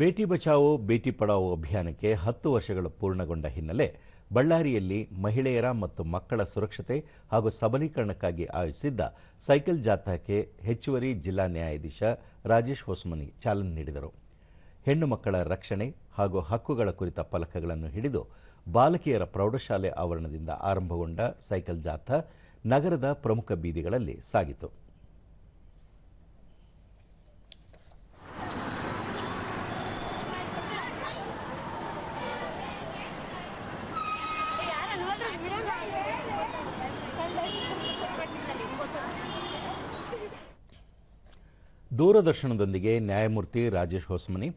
ಬೇಟಿ ಬಚಾವೋ, ಬೇಟಿ ಪಡಾವೋ ಅಭಿಯಾನಕ್ಕೆ ಹತ್ತು ವರ್ಷಗಳು ಪೂರ್ಣಗೊಂಡ ಹಿನ್ನೆಲೆ ಬಳ್ಳಾರಿಯಲ್ಲಿ ಮಹಿಳೆಯರ ಮತ್ತು ಮಕ್ಕಳ ಸುರಕ್ಷತೆ ಹಾಗೂ ಸಬಲೀಕರಣಕ್ಕಾಗಿ ಆಯೋಜಿಸಿದ್ದ ಸೈಕಲ್ ಜಾಥಾಕ್ಕೆ ಹೆಚ್ಚುವರಿ ಜಿಲ್ಲಾ ನ್ಯಾಯಾಧೀಶ ರಾಜೇಶ್ ಹೊಸಮನಿ ಚಾಲನೆ ನೀಡಿದರು. ಹೆಣ್ಣು ಮಕ್ಕಳ ರಕ್ಷಣೆ ಹಾಗೂ ಹಕ್ಕುಗಳ ಕುರಿತ ಫಲಕಗಳನ್ನು ಹಿಡಿದು ಬಾಲಕಿಯರ ಪ್ರೌಢಶಾಲೆ ಆವರಣದಿಂದ ಆರಂಭಗೊಂಡ ಸೈಕಲ್ ಜಾಥಾ ನಗರದ ಪ್ರಮುಖ ಬೀದಿಗಳಲ್ಲಿ ಸಾಗಿತು. ದೂರದರ್ಶನದೊಂದಿಗೆ ನ್ಯಾಯಮೂರ್ತಿ ರಾಜೇಶ್ ಹೊಸಮನಿ,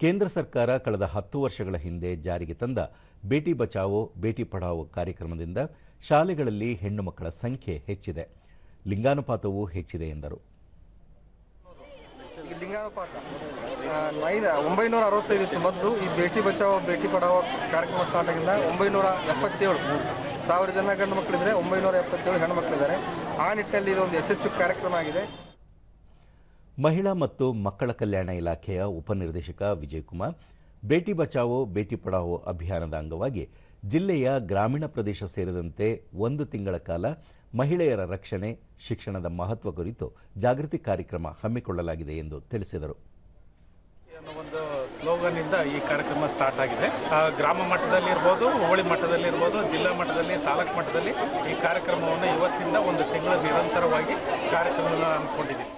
ಕೇಂದ್ರ ಸರ್ಕಾರ ಕಳೆದ ಹತ್ತು ವರ್ಷಗಳ ಹಿಂದೆ ಜಾರಿಗೆ ತಂದ ಬೇಟಿ ಬಚಾವೋ, ಬೇಟಿ ಪಡಾವೋ ಕಾರ್ಯಕ್ರಮದಿಂದ ಶಾಲೆಗಳಲ್ಲಿ ಹೆಣ್ಣು ಮಕ್ಕಳ ಸಂಖ್ಯೆ ಹೆಚ್ಚಿದೆ. ಲಿಂಗಾನುಪಾತವೂ ಹೆಚ್ಚಿದೆ ಎಂದರು. ನೈನ್ ಒಂಬೈನೂರ ಅರವತ್ತೈದು ಮೊದಲು ಈ ಭೇಟಿ ಬಚಾವೋ ಭೇಟಿ ಪಡಾವೋ ಕಾರ್ಯಕ್ರಮ ಸ್ಟಾರ್ಟ್ ಆಗಿಂದ ಒಂಬೈನೂರ ಎಪ್ಪತ್ತೇಳು ಸಾವಿರ ಜನ ಗಂಡು ಮಕ್ಕಳಿದ್ರೆ ಒಂಬೈನೂರ ಎಪ್ಪತ್ತೇಳು ಹೆಣ್ಣು ಮಕ್ಕಳಿದ್ದಾರೆ ಆ ನಿಟ್ಟಿನಲ್ಲಿ ಇದೊಂದು ಯಶಸ್ವಿ ಕಾರ್ಯಕ್ರಮ ಆಗಿದೆ. ಮಹಿಳಾ ಮತ್ತು ಮಕ್ಕಳ ಕಲ್ಯಾಣ ಇಲಾಖೆಯ ಉಪನಿರ್ದೇಶಕ ವಿಜಯಕುಮಾರ್ ಭೇಟಿ ಬಚಾವೋ ಭೇಟಿ ಪಡಾವೋ ಅಭಿಯಾನದ ಅಂಗವಾಗಿ ಜಿಲ್ಲೆಯ ಗ್ರಾಮೀಣ ಪ್ರದೇಶ ಸೇರಿದಂತೆ ಒಂದು ತಿಂಗಳ ಕಾಲ ಮಹಿಳೆಯರ ರಕ್ಷಣೆ, ಶಿಕ್ಷಣದ ಮಹತ್ವ ಕುರಿತು ಜಾಗೃತಿ ಕಾರ್ಯಕ್ರಮ ಹಮ್ಮಿಕೊಳ್ಳಲಾಗಿದೆ ಎಂದು ತಿಳಿಸಿದರು. ಒಂದು ಸ್ಲೋಗನ್ ಇಂದ ಈ ಕಾರ್ಯಕ್ರಮ ಸ್ಟಾರ್ಟ್ ಆಗಿದೆ. ಗ್ರಾಮ ಮಟ್ಟದಲ್ಲಿ ಇರ್ಬೋದು ಹೋಳಿ ಮಟ್ಟದಲ್ಲಿ ಇರ್ಬೋದು, ಜಿಲ್ಲಾ ಮಟ್ಟದಲ್ಲಿ, ತಾಲೂಕು ಮಟ್ಟದಲ್ಲಿ ಈ ಕಾರ್ಯಕ್ರಮವನ್ನು ಇವತ್ತಿಂದ ಒಂದು ತಿಂಗಳ ನಿರಂತರವಾಗಿ ಕಾರ್ಯಕ್ರಮವನ್ನು ಹಮ್ಮಿಕೊಂಡಿದ್ದೀವಿ.